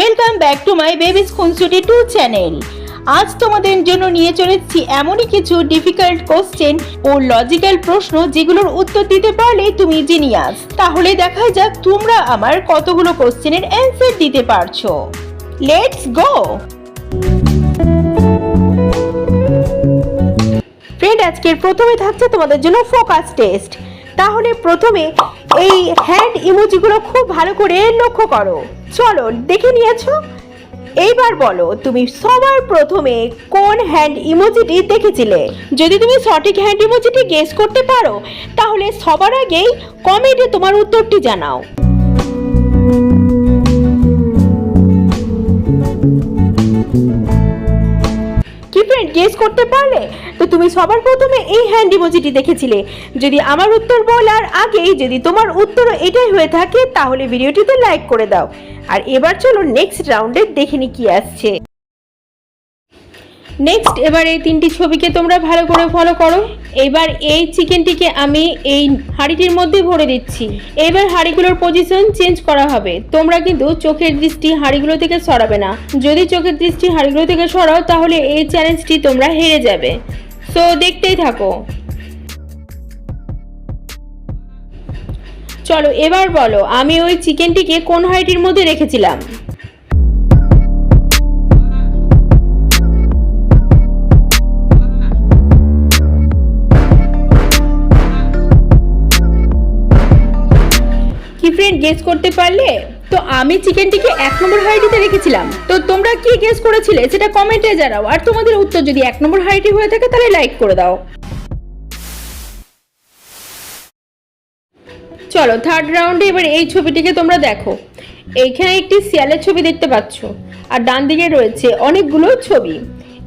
Welcome back to my babies খুনসুটি two channel আজ তোমাদের জন্য নিয়ে চলেছি এমনই কিছু ডিফিকাল্ট কোশ্চেন ও লজিক্যাল প্রশ্ন যেগুলোর উত্তর দিতে পারলে তুমি জিনিয়াস তাহলে দেখা যাক তোমরা আমার কতগুলো কোশ্চেনের অ্যান্সার দিতে পারছ। লেটস গো ফ্রেন্ড আজকের প্রথমে থাকছে তোমাদের জন্য ফোকাস টেস্ট তাহলে প্রথমে এই হ্যান্ড ইমোজিগুলো খুব ভালো করে লক্ষ্য করো। চলো, দেখে নিয়েছো? এইবার বলো, তুমি সবার প্রথমে কোন হ্যান্ড ইমোজিটি দেখেছিলে? যদি তুমি সঠিক হ্যান্ড ইমোজিটি গেস করতে পারো, তাহলে সবার আগেই কমেন্টে তোমার উত্তরটি জানাও। গেস করতে পারলে, তো তুমি সবার প্রথমে এই হ্যান্ড ইমোজিটি দেখেছিলে। যদি আমার উত্তর বলার আগেই যদি তোমার উত্তর এটাই হয়ে থাকে, তাহলে ভিডিওটিতে লাইক করে দাও। আর এবার চলো নেক্সট রাউন্ডে দেখে নি কি আসছে। নেক্সট এবার এই তিনটি ছবিকে তোমরা ভালো করে ফলো করো। এবার এই চিকেনটিকে আমি এই হাঁড়িটির মধ্যে ভরে দিচ্ছি। এবার হাঁড়িগুলোর পজিশন চেঞ্জ করা হবে। তোমরা কিন্তু চোখের দৃষ্টি হাঁড়িগুলো থেকে সরাবে না। যদি চোখের দৃষ্টি হাঁড়িগুলো থেকে সরাও, তাহলে এই চ্যালেঞ্জটি তোমরা হেরে যাবে। সো দেখতেই থাকো। চলো, এবার বলো, আমি ওই চিকেনটিকে কোন হাঁড়িটির মধ্যে রেখেছিলাম? গেস করতে পারলে? তো আমি চিকেনটিকে এক নম্বর হাইটিতে রেখেছিলাম। তো তোমরা কি গেস করেছিলে? সেটা কমেন্টে জানাও। আর তোমাদের উত্তর যদি এক নম্বর হাইটি হয়ে থাকে, তাহলে লাইক করে দাও। চলো থার্ড রাউন্ডে এবার এই ছবিটিকে তোমরা দেখো। এইখানে একটি শিয়ালের ছবি দেখতে পাচ্ছ। আর ডান দিকে রয়েছে অনেকগুলো ছবি।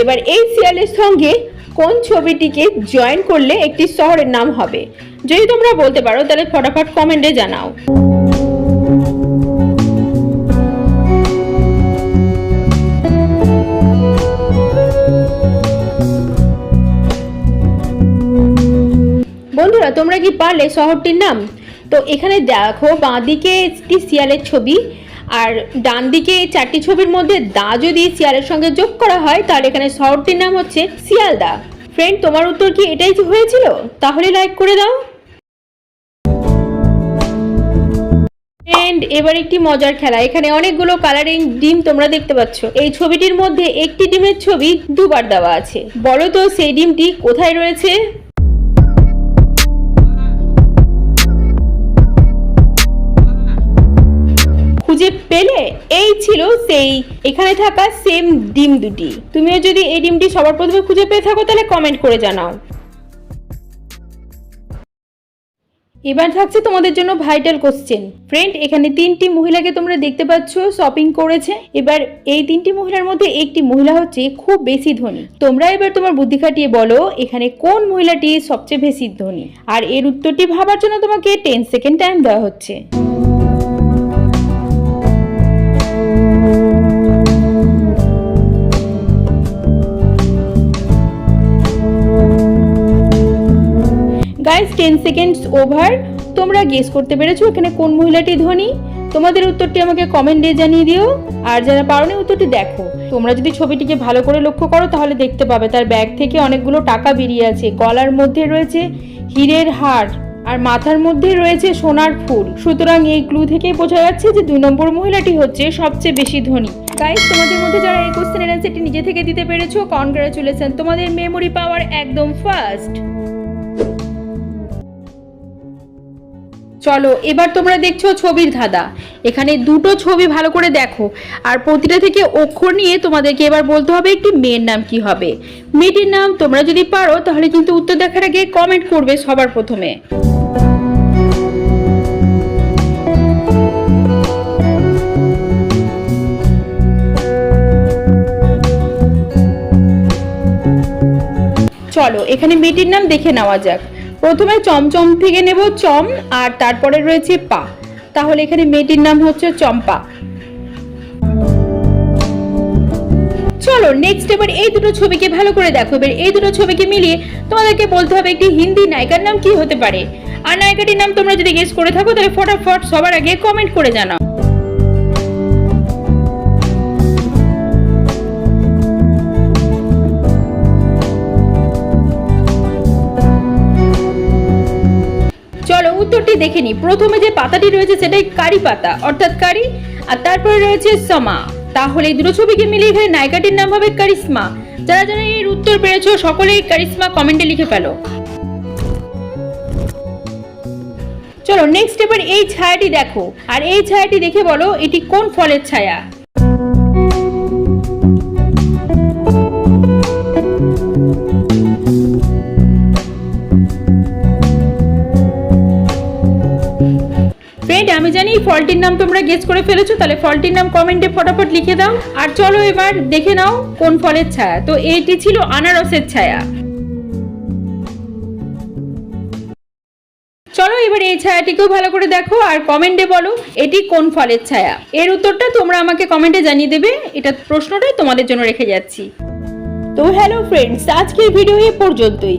এবার এই শিয়ালের সঙ্গে কোন ছবিটিকে জয়েন করলে একটি শহরের নাম হবে? যদি তোমরা বলতে পারো, তাহলে ফটাফট কমেন্টে জানাও। বন্ধুরা, তোমরা কি পারলে শহরটির নাম? তো এখানে দেখো, বাঁদিকে একটি শিয়ালের ছবি, আর ডান দিকে চারটি ছবির মধ্যে দা যদি শিয়ালের সঙ্গে যোগ করা হয়, তাহলে এখানে শহরটির নাম হচ্ছে শিয়ালদা ফ্রেন্ড তোমার উত্তর কি এটাই হয়েছিল? তাহলে লাইক করে দাও। ফ্রেন্ড এবার একটি মজার খেলা, এখানে অনেকগুলো কালারিং ডিম তোমরা দেখতে পাচ্ছ। এই ছবিটির মধ্যে একটি ডিমের ছবি দুবার দেওয়া আছে। বলো তো সেই ডিমটি কোথায় রয়েছে? খুঁজে পেলে এই ছিল সেই, এখানে থাকা সেম ডিম দুটি। তুমিও যদি এই ডিমটি সবার প্রথমে খুঁজে পেয়ে থাকো, তাহলে কমেন্ট করে জানাও। এবার থাকছে তোমাদের জন্য ভাইটাল কোশ্চেন ফ্রেন্ড এখানে তিনটি মহিলাকে তোমরা দেখতে পাচ্ছ শপিং করেছে। এবার এই তিনটি মহিলার মধ্যে একটি মহিলা হচ্ছে খুব বেশি ধনী। তোমরা এবার তোমার বুদ্ধি খাটিয়ে বলো, এখানে কোন মহিলাটি সবচেয়ে বেশি ধনী? আর এর উত্তরটি ভাবার জন্য তোমাকে টেন সেকেন্ড টাইম দেওয়া হচ্ছে। টেন সেকেন্ডস ওভার তোমরা গেস করতে পেরেছ এখানে কোন মহিলাটি ধনী? তোমাদের উত্তরটি আমাকে কমেন্টে জানিয়ে দিও। আর যারা পারোনি উত্তরটি দেখো। তোমরা যদি ছবিটিকে ভালো করে লক্ষ্য করো, তাহলে দেখতে পাবে তার ব্যাগ থেকে অনেকগুলো টাকা বেরিয়ে আছে। গলার মধ্যে রয়েছে হীরের হার আর মাথার মধ্যে রয়েছে সোনার ফুল। সুতরাং এই ক্লু থেকেই বোঝা যাচ্ছে যে দুই নম্বর মহিলাটি হচ্ছে সবচেয়ে বেশি ধনী। গাইস তোমাদের মধ্যে যারা এই কোশ্চেনের অ্যান্সারটি নিজে থেকে দিতে পেরেছ কনগ্রাচুলেশন তোমাদের মেমোরি পাওয়ার একদম ফার্স্ট চলো, এবার তোমরা দেখছ ছবির ধাঁধা। এখানে দুটো ছবি ভালো করে দেখো। আর প্রতিটা থেকে অক্ষর নিয়ে তোমাদেরকে এবার বলতে হবে একটি মেয়ের নাম কি হবে। মেয়েটির নাম তোমরা যদি পারো, তাহলে কিন্তু উত্তর দেখার আগে কমেন্ট করবে সবার প্রথমে। চলো, এখানে মেয়েটির নাম দেখে নেওয়া যাক। প্রথমে চমচম থেকে নেব চম, আর তারপরে রয়েছে পা। তাহলে এখানে মেয়েটির নাম হচ্ছে চম্পা। চলো নেক্সট এবার এই দুটো ছবিকে ভালো করে দেখো। এবার এই দুটো ছবিকে মিলিয়ে তোমাদেরকে বলতে হবে একটি হিন্দি নায়িকার নাম কি হতে পারে। আর নায়িকাটির নাম তোমরা যদি গেস করে থাকো, তাহলে ফটাফট সবার আগে কমেন্ট করে জানাও। দেখে নিই। প্রথমে যে পাতাটি রয়েছে সেটাই কারি পাতা, অর্থাৎ কারি, আর তারপরে রয়েছে সমা। তাহলে এই দুটো ছবিকে মিলিয়ে এখানে নায়িকাটির নাম হবে কারিশ্মা। যারা যারা এর উত্তর পেরেছ সকলেই কারিশ্মা কমেন্টে লিখে ফেলো। চলো নেক্সট এবার এই ছায়াটি দেখো। আর এই ছায়াটি দেখে বলো, এটি কোন ফলের ছায়া? ফলটির নাম তোমরা গেস করে ফেলেছো, তাহলে ফলটির নাম কমেন্টে ফটাফট লিখে দাও। আর চলো এবার দেখে নাও কোন ফলের ছায়া। তো এইটি ছিল আনারসের ছায়া। চলো এবার এই ছায়াটিকেও ভালো করে দেখো আর কমেন্টে বলো, এটি কোন ফলের ছায়া? এর উত্তরটা তোমরা আমাকে কমেন্টে জানিয়ে দেবে, এটা প্রশ্নটাই তোমাদের জন্য রেখে যাচ্ছি। তো হ্যালো ফ্রেন্ডস আজকের ভিডিও এ পর্যন্তই।